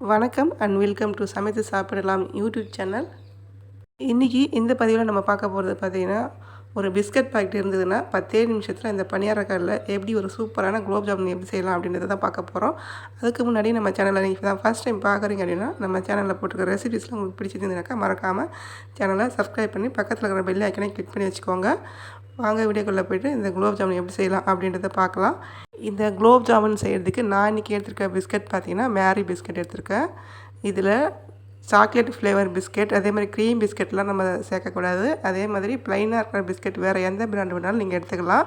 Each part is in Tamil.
வணக்கம் அண்ட் வெல்கம் டு சமைத்து சாப்பிடலாம் யூடியூப் சேனல் இன்றைக்கி இந்த பதிவில் நம்ம பார்க்க போகிறது பார்த்திங்கன்னா ஒரு பிஸ்கட் பாக்கெட் இருந்ததுன்னா பத்தே நிமிஷத்தில் இந்த பணியாரக்காரில் எப்படி ஒரு சூப்பரான குலோப் ஜாமுன் எப்படி செய்யலாம் அப்படின்றத தான் பார்க்க போகிறோம் அதுக்கு முன்னாடி நம்ம சேனலில் நீங்கள் தான் ஃபஸ்ட் டைம் பார்க்குறீங்க அப்படின்னா நம்ம சேனலில் போட்டுருக்க ரெசிபிஸ்லாம் உங்களுக்கு பிடிச்சிருந்ததுனாக்கா மறக்காமல் சேனலை சப்ஸ்கிரைப் பண்ணி பக்கத்தில் இருக்கிற பெல் ஐக்கனை கிளிக் பண்ணி வச்சுக்கோங்க. வாங்க வீடியோக்குள்ளே போய்ட்டு இந்த குலோப் ஜாமுன் எப்படி செய்யலாம் அப்படின்றத பார்க்கலாம். இந்த குலோப் ஜாமுன் செய்கிறதுக்கு நான் இன்றைக்கி எடுத்திருக்க பிஸ்கட் பார்த்தீங்கன்னா மேரி பிஸ்கட் எடுத்திருக்கேன். இதில் சாக்லேட் ஃப்ளேவர் பிஸ்கெட் அதே மாதிரி க்ரீம் பிஸ்கெட்லாம் நம்ம சேர்க்கக்கூடாது. அதே மாதிரி ப்ளைனாக இருக்கிற பிஸ்கெட் வேறு எந்த பிராண்ட் வேணாலும் நீங்கள் எடுத்துக்கலாம்.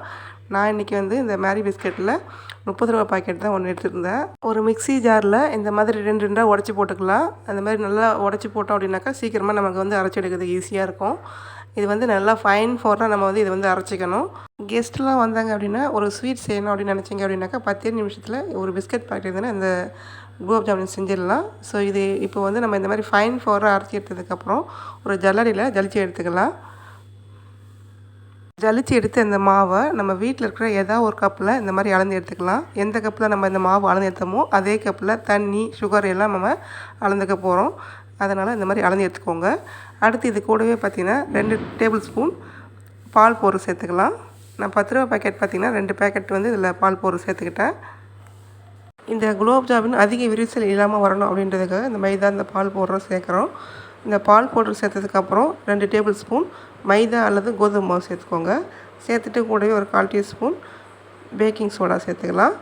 நான் இன்றைக்கி வந்து இந்த மேரி பிஸ்கெட்டில் முப்பது ரூபா பாக்கெட் தான் ஒன்று எடுத்துருந்தேன். ஒரு மிக்ஸி ஜாரில் இந்த மாதிரி ரெண்டு ரெண்டாக உடச்சி போட்டுக்கலாம். அந்த மாதிரி நல்லா உடச்சி போட்டோம் அப்படின்னாக்கா சீக்கிரமாக நமக்கு வந்து அரைச்சி எடுக்கிறது ஈஸியாக இருக்கும். இது வந்து நல்லா ஃபைன் ஃபோராக நம்ம வந்து இதை வந்து அரைச்சிக்கணும். கெஸ்ட்லாம் வந்தாங்க அப்படின்னா ஒரு ஸ்வீட் செய்யணும் அப்படின்னு நினச்சிங்க அப்படின்னாக்கா பத்தே நிமிஷத்தில் ஒரு பிஸ்கட் பாக்கெட் இருந்ததுன்னா இந்த குலோப் ஜாமுன் செஞ்சிடலாம். ஸோ இது இப்போ வந்து நம்ம இந்த மாதிரி ஃபைன் ஃபோராக அரைச்சி எடுத்ததுக்கப்புறம் ஒரு ஜல்லடியில் ஜலிச்சு எடுத்துக்கலாம். ஜலிச்சு எடுத்து இந்த மாவை நம்ம வீட்டில் இருக்கிற ஏதாவது ஒரு கப்பில் இந்த மாதிரி அளந்து எடுத்துக்கலாம். எந்த கப்பில் நம்ம இந்த மாவு அளந்து எடுத்தோமோ அதே கப்பில் தண்ணி சுகர் எல்லாம் நம்ம அளந்துக்க போகிறோம் அதனால் இந்த மாதிரி அளந்து எடுத்துக்கோங்க. அடுத்து இது கூடவே பார்த்திங்கன்னா ரெண்டு டேபிள் ஸ்பூன் பால் போர் சேர்த்துக்கலாம். நான் பத்து ரூபா பேக்கெட் பார்த்திங்கன்னா ரெண்டு பேக்கெட் வந்து இதில் பால் போர் சேர்த்துக்கிட்டேன். இந்த குலோப் ஜாமுன் அதிக விரிசல் இல்லாமல் வரணும் அப்படின்றதுக்காக இந்த மைதா இந்த பால் பவுடரும் சேர்க்குறோம். இந்த பால் பவுடர் சேர்த்ததுக்கப்புறம் ரெண்டு டேபிள் ஸ்பூன் மைதா அல்லது கோதுமை மாவு சேர்த்துக்கோங்க. சேர்த்துட்டு கூடவே ஒரு கால் டீஸ்பூன் பேக்கிங் சோடா சேர்த்துக்கலாம்.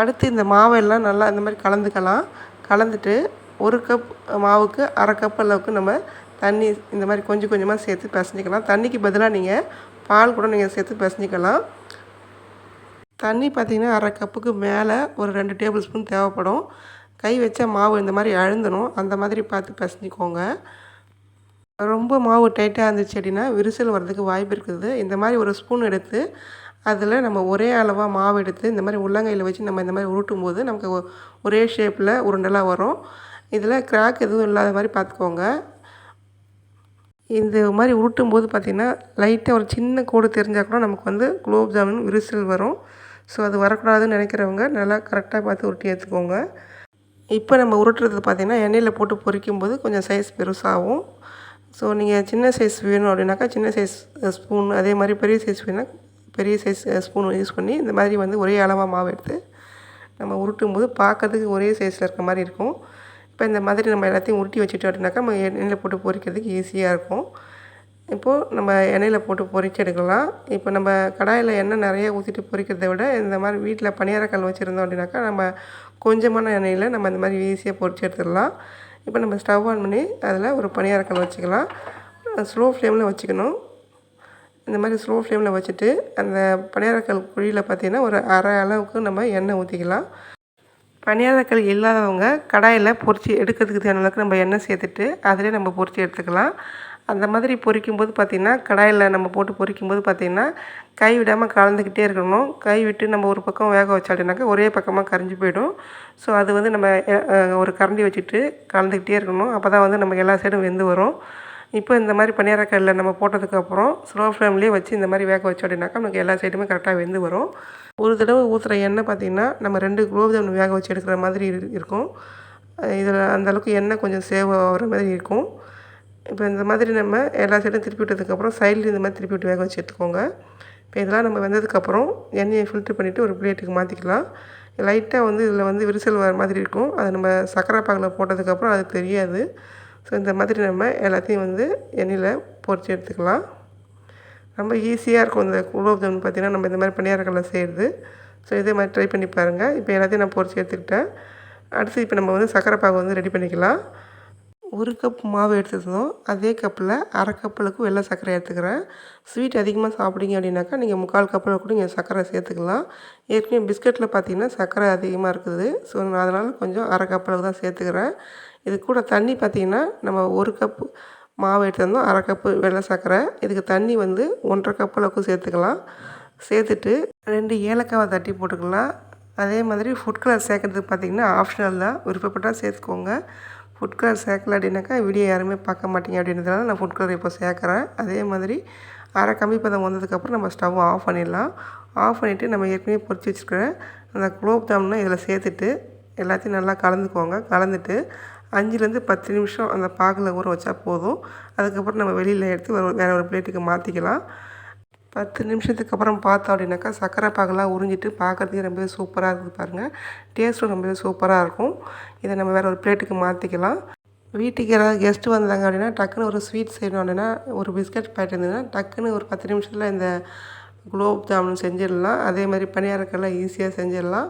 அடுத்து இந்த மாவெல்லாம் நல்லா இந்த மாதிரி கலந்துக்கலாம். கலந்துட்டு ஒரு கப் மாவுக்கு அரை கப் அளவுக்கு நம்ம தண்ணி இந்த மாதிரி கொஞ்சம் கொஞ்சமாக சேர்த்து பிசைஞ்சிக்கலாம். தண்ணிக்கு பதிலாக நீங்கள் பால் கூட நீங்கள் சேர்த்து பிசைஞ்சிக்கலாம். தண்ணி பார்த்திங்கன்னா அரை கப்புக்கு மேலே ஒரு ரெண்டு டேபிள் ஸ்பூன் தேவைப்படும். கை வச்சா மாவு இந்த மாதிரி அழுந்தணும். அந்த மாதிரி பார்த்து பிசைஞ்சிக்கோங்க. ரொம்ப மாவு டைட்டாக இருந்துச்சு அப்படின்னா விரிசல் வர்றதுக்கு வாய்ப்பு இருக்குது. இந்த மாதிரி ஒரு ஸ்பூன் எடுத்து அதில் நம்ம ஒரே அளவாக மாவு எடுத்து இந்த மாதிரி உள்ளங்கையில் வச்சு நம்ம இந்த மாதிரி உருட்டும் போது நமக்கு ஒரே ஷேப்பில் உருண்டெல்லாம் வரும். இதில் கிராக் எதுவும் இல்லாத மாதிரி பார்த்துக்கோங்க. இந்த மாதிரி உருட்டும் போது பார்த்திங்கன்னா லைட்டாக ஒரு சின்ன கோடு தெரிஞ்சால் கூட நமக்கு வந்து குலோப் ஜாமுன் விரிசல் வரும். ஸோ அது வரக்கூடாதுன்னு நினைக்கிறவங்க நல்லா கரெக்டாக பார்த்து உருட்டி எடுத்துக்கோங்க. இப்போ நம்ம உருட்டுறது பார்த்திங்கன்னா எண்ணெயில் போட்டு பொரிக்கும் போது கொஞ்சம் சைஸ் பெருசாகும். ஸோ நீங்கள் சின்ன சைஸ் வேணும் அப்படின்னாக்கா சின்ன சைஸ் ஸ்பூன் அதே மாதிரி பெரிய சைஸ் வேணும்னா பெரிய சைஸ் ஸ்பூன் யூஸ் பண்ணி இந்த மாதிரி வந்து ஒரே அளவாக மாவு எடுத்து நம்ம உருட்டும் போது பார்க்கறதுக்கு ஒரே சைஸில் இருக்க மாதிரி இருக்கும். இப்போ இந்த மாதிரி நம்ம எல்லாத்தையும் உருட்டி வச்சுட்டோம் அப்படின்னாக்கா நம்ம எண்ணெயில் போட்டு பொரிக்கிறதுக்கு ஈஸியாக இருக்கும். இப்போது நம்ம எண்ணெயில் போட்டு பொறிச்சு எடுக்கலாம். இப்போ நம்ம கடாயில் எண்ணெய் நிறைய ஊற்றிட்டு பொரிக்கிறத விட இந்த மாதிரி வீட்டில் பணியாரக்கல் வச்சுருந்தோம் அப்படின்னாக்கா நம்ம கொஞ்சமான எண்ணெயில் நம்ம இந்த மாதிரி ஈஸியாக பொரிச்சு எடுத்துடலாம். இப்போ நம்ம ஸ்டவ் ஆன் பண்ணி அதில் ஒரு பணியாரக்கல் வச்சுக்கலாம். ஸ்லோ ஃப்ளேமில் வச்சுக்கணும். இந்த மாதிரி ஸ்லோ ஃப்ளேமில் வச்சுட்டு அந்த பணியாரக்கல் குழியில் பார்த்திங்கன்னா ஒரு அரை அளவுக்கு நம்ம எண்ணெய் ஊற்றிக்கலாம் பணியாரக்கல் இல்லாதவங்க கடாயில் பொரித்து எடுக்கிறதுக்கு தேவையான அளவுக்கு நம்ம எண்ணெய் சேர்த்துட்டு அதிலே நம்ம பொறிச்சு எடுத்துக்கலாம். அந்த மாதிரி பொரிக்கும்போது பார்த்திங்கன்னா கடாயில் நம்ம போட்டு பொரிக்கும்போது பார்த்திங்கன்னா கை விடாமல் கலந்துக்கிட்டே இருக்கணும். கை விட்டு நம்ம ஒரு பக்கம் வேக வச்சாட்டினாக்கா ஒரே பக்கமாக கரைஞ்சி போயிடும். ஸோ அது வந்து நம்ம ஒரு கரண்டி வச்சுட்டு கலந்துக்கிட்டே இருக்கணும். அப்போ தான் வந்து நமக்கு எல்லா சைடும் வெந்து வரும். இப்போ இந்த மாதிரி பணியாரக்கல்லில் நம்ம போட்டதுக்கப்புறம் ஸ்லோ ஃப்ளேம்லேயே வச்சு இந்த மாதிரி வேக வச்சோம் அப்படின்னாக்கா நமக்கு எல்லா சைடுமே கரெக்டாக வெந்து வரும். ஒரு தடவை ஊற்றுற எண்ணெய் பார்த்திங்கன்னா நம்ம ரெண்டு குலோப் ஜாமுன் வேக வச்சு எடுக்கிற மாதிரி இருக்கும். இதில் அந்தளவுக்கு எண்ணெய் கொஞ்சம் சேவ் ஆகிற மாதிரி இருக்கும். இப்போ இந்த மாதிரி நம்ம எல்லா சைடும் திருப்பி விட்டதுக்கப்புறம் சைடில் இந்த மாதிரி திருப்பி விட்டு வேக வச்சு எடுத்துக்கோங்க. இப்போ இதெல்லாம் நம்ம வெந்ததுக்கப்புறம் எண்ணெயை ஃபில்ட்ரு பண்ணிவிட்டு ஒரு பிளேட்டுக்கு மாற்றிக்கலாம் லைட்டாக வந்து இதில் வந்து விரிசல் வர மாதிரி இருக்கும். அது நம்ம சக்கரை பாகில் போட்டதுக்கப்புறம் அது தெரியாது. ஸோ இந்த மாதிரி நம்ம எல்லாத்தையும் வந்து எண்ணெயில் பொறிச்சு எடுத்துக்கலாம். ரொம்ப ஈஸியாக இருக்கும் இந்த குலோப் ஜாமுன் பார்த்திங்கன்னா நம்ம இந்த மாதிரி பணியாரக்கல்ல செய்கிறது ஸோ இதே மாதிரி ட்ரை பண்ணி பாருங்கள் இப்போ எல்லாத்தையும் நான் பொறிச்சு எடுத்துக்கிட்டேன். அடுத்து இப்போ நம்ம வந்து சக்கரை பாகு வந்து ரெடி பண்ணிக்கலாம். ஒரு கப் மாவு எடுத்துருந்தோம். அதே கப்பில் அரை கப்பலுக்கு வெள்ளை சர்க்கரை எடுத்துக்கிறேன். ஸ்வீட் அதிகமாக சாப்பிட்டீங்க அப்படின்னாக்கா நீங்கள் முக்கால் கப்பில் கூட நீங்கள் சர்க்கரை சேர்த்துக்கலாம். ஏற்கனவே பிஸ்கட்டில் பார்த்தீங்கன்னா சர்க்கரை அதிகமாக இருக்குது. ஸோ நான் அதனால் கொஞ்சம் அரை கப்பலுக்கு தான் சேர்த்துக்கிறேன். இது கூட தண்ணி பார்த்திங்கன்னா நம்ம ஒரு கப்பு மாவு எடுத்துருந்தோம். அரை கப்பு வெள்ளை சர்க்கரை. இதுக்கு தண்ணி வந்து ஒன்றரை கப் அளவுக்கு சேர்த்துக்கலாம். சேர்த்துட்டு ரெண்டு ஏலக்காவை தட்டி போட்டுக்கலாம். அதே மாதிரி ஃபுட் கலர் சேர்க்குறதுக்கு பார்த்திங்கன்னா ஆப்ஷனல் தான். விருப்பப்பட்டால் சேர்த்துக்கோங்க. ஃபுட் கலர் சேர்க்கல அப்படின்னாக்கா வீடியோ யாருமே பார்க்க மாட்டீங்க அப்படின்றதுனால நான் ஃபுட் கலர் இப்போ சேர்க்குறேன் அதே மாதிரி அரை கம்மி பதம் வந்ததுக்கப்புறம் நம்ம ஸ்டவ் ஆஃப் பண்ணிடலாம். ஆஃப் பண்ணிவிட்டு நம்ம ஏற்கனவே பொறிச்சு வச்சுருக்கிற அந்த குலோப் ஜாமுனை இதில் சேர்த்துட்டு எல்லாத்தையும் நல்லா கலந்துக்கோங்க. கலந்துட்டு அஞ்சுலேருந்து பத்து நிமிஷம் அந்த பாகில் ஊற வச்சா போதும். அதுக்கப்புறம் நம்ம வெளியில் எடுத்து வேறு ஒரு பிளேட்டுக்கு மாற்றிக்கலாம் பத்து நிமிஷத்துக்கு அப்புறம் பார்த்தோம் அப்படின்னாக்கா சர்க்கரை பாகெல்லாம் உறிஞ்சிட்டு பார்க்குறதுக்கே ரொம்பவே சூப்பராக இருக்குது பாருங்கள் டேஸ்ட்டும் ரொம்பவே சூப்பராக இருக்கும். இதை நம்ம வேறு ஒரு பிளேட்டுக்கு மாற்றிக்கலாம் வீட்டுக்கு யாராவது கெஸ்ட்டு வந்தாங்க அப்படின்னா டக்குன்னு ஒரு ஸ்வீட் செய்யணும் அப்படின்னா ஒரு பிஸ்கட் பாக்கெட் இருந்ததுன்னா டக்குன்னு ஒரு பத்து நிமிஷத்தில் இந்த குலோப் ஜாமுன் செஞ்சிடலாம். அதே மாதிரி பணியாரக்கெல்லாம் ஈஸியாக செஞ்சிடலாம்.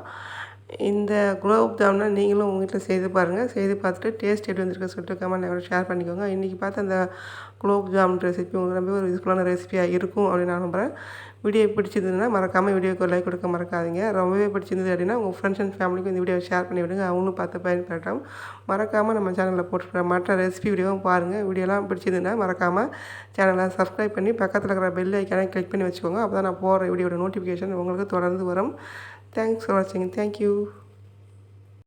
இந்த குலோப் ஜாமுனை நீங்களும் உங்கள் வீட்டில் செய்து பாருங்கள் செய்து பார்த்துட்டு டேஸ்ட் எப்படி வந்திருக்கு சொல்லிட்டு கமெண்ட் ஷேர் பண்ணிக்கோங்க. இன்றைக்கி பார்த்து அந்த குலோப் ஜாமுன் ரெசிபி உங்களுக்கு ரொம்ப ஒரு யூஸ்ஃபுல்லான ரெசிபியாக இருக்கும் அப்படின்னு நான் நம்புகிறேன் வீடியோ பிடிச்சிருந்ததுன்னா மறக்காமல் வீடியோக்கு லைக் கொடுக்க மறக்காதீங்க. ரொம்பவே பிடிச்சிருந்தது அப்படின்னா உங்கள் ஃப்ரெண்ட்ஸ் அண்ட் ஃபேமிலிக்கும் இந்த வீடியோவை ஷேர் பண்ணி விடுங்க. அவங்களும் பார்த்து பயன்பெறட்டும். மறக்காமல் நம்ம சேனலில் போட்டுருக்கிற மற்ற ரெசிபி வீடியோவும் பாருங்கள் வீடியோலாம் பிடிச்சிருந்ததுன்னா மறக்காமல் சேனலை சப்ஸ்கிரைப் பண்ணி பக்கத்தில் இருக்கிற பெல் ஐக்கானே கிளிக் பண்ணி வச்சுக்கோங்க. அப்போ தான் நான் போகிற வீடியோட நோட்டிஃபிகேஷன் உங்களுக்கு தொடர்ந்து வரும். தேங்க்ஸ் ஃபார் வாட்சிங் தேங்க்யூ